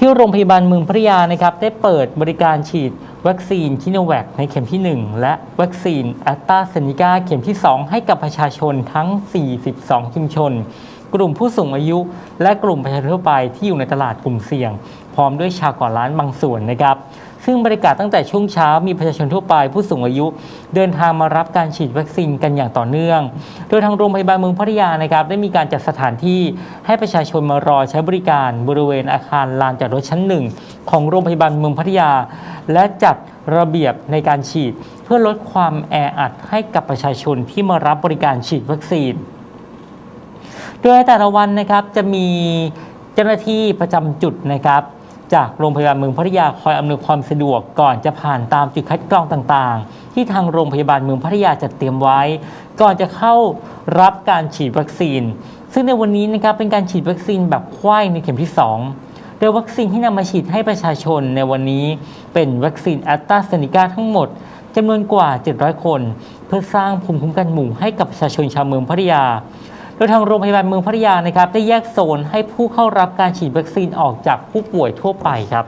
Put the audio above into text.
ที่โรงพยาบาลเมืองพัทยานะครับได้เปิดบริการฉีดวัคซีนชิโนแวคในเข็มที่ 1 และวัคซีนแอสตราเซเนกาเข็มที่ 2 ให้กับประชาชนทั้ง 42 ชุมชน กลุ่มผู้สูงอายุ และกลุ่มประชาชนทั่วไปที่อยู่ในตลาดกลุ่มเสี่ยง พร้อมด้วยชาวก่อร้านบางส่วนนะครับ ซึ่งบรรยากาศตั้งแต่ช่วงเช้ามีประชาชนทั่วไปผู้สูงอายุ เดินทางมารับการฉีดวัคซีนกันอย่างต่อเนื่อง โดยทางโรงพยาบาลเมืองพัทยานะครับได้มีการจัดสถานที่ให้ประชาชนมารอใช้บริการบริเวณอาคารลานจอดรถชั้นหนึ่งของโรงพยาบาลเมืองพัทยา และจัดระเบียบในการฉีด เพื่อลดความแออัดให้กับประชาชนที่มารับบริการฉีดวัคซีน โดยแต่ละวันนะครับจะมีเจ้าหน้าที่ประจำจุดนะครับ จากโรงพยาบาลเมืองพัทยาคอยอำนวยความสะดวกก่อนจะผ่านตามจุดคัดกรองต่างๆ ที่ทางโรงพยาบาลเมืองพัทยาจัดเตรียมไว้ ก่อนจะเข้ารับการฉีดวัคซีน ซึ่งในวันนี้นะครับเป็นการฉีดวัคซีนแบบไข้ในเข็มที่ 2 โดยวัคซีนที่นำมาฉีดให้ประชาชนในวันนี้เป็นวัคซีนแอสตาเซเนกาทั้งหมดจำนวนกว่า 700 คน เพื่อสร้างภูมิคุ้มกันหมู่ให้กับประชาชนชาวเมืองพัทยา โดยทางโรงพยาบาลเมืองพัทยานะครับได้แยกโซนให้ผู้เข้ารับการฉีดวัคซีนออกจากผู้ป่วยทั่วไปครับ